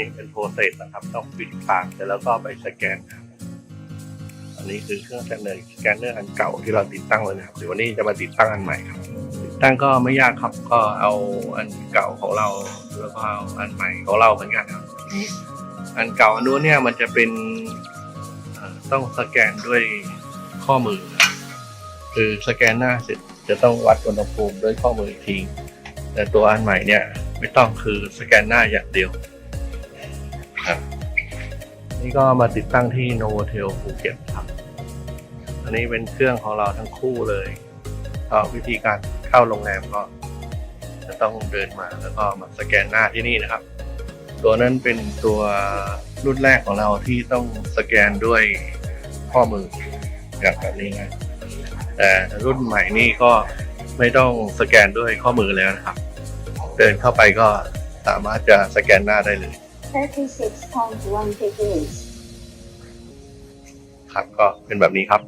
นี้เป็นโปรเซสนะครับ ต้องปิดปากเสร็จแล้วก็ไปสแกนครับอันนี้คือเครื่องสแกนเนอร์สแกนเนอร์อันเก่าที่เราติดตั้งไว้นะครับเดี๋ยววันนี้จะมาติดตั้งอันใหม่ครับ ติดตั้งก็ไม่ยากครับ ก็เอาอันเก่าของเราแล้วก็เอาอันใหม่ของเราเหมือนกันครับ อันเก่าอันนู้นเนี่ยมันจะเป็นต้องสแกนด้วยข้อมือ คือสแกนหน้าเสร็จจะต้องวัดอุณหภูมิด้วยข้อมืออีกทีแต่ตัวอันใหม่เนี่ยไม่ต้องคือสแกนหน้าอย่างเดียว ครับ นี่ก็มาติดตั้งที่โนเทลภูเก็ตครับ อันนี้เป็นเครื่องของเราทั้งคู่เลยก็วิธีการเข้าโรงแรมก็จะต้องเดินมาแล้วก็มาสแกนหน้าที่นี่นะครับ ตัวนั้นเป็นตัวรุ่นแรกของเราที่ต้องสแกนด้วยข้อมืออย่างแบบนี้นะแต่รุ่นใหม่นี่ก็ไม่ต้องสแกนด้วยข้อมือแล้วนะครับ เดินเข้าไปก็สามารถจะสแกนหน้าได้เลย 36.1 degrees. ครับก็เป็นแบบนี้ครับ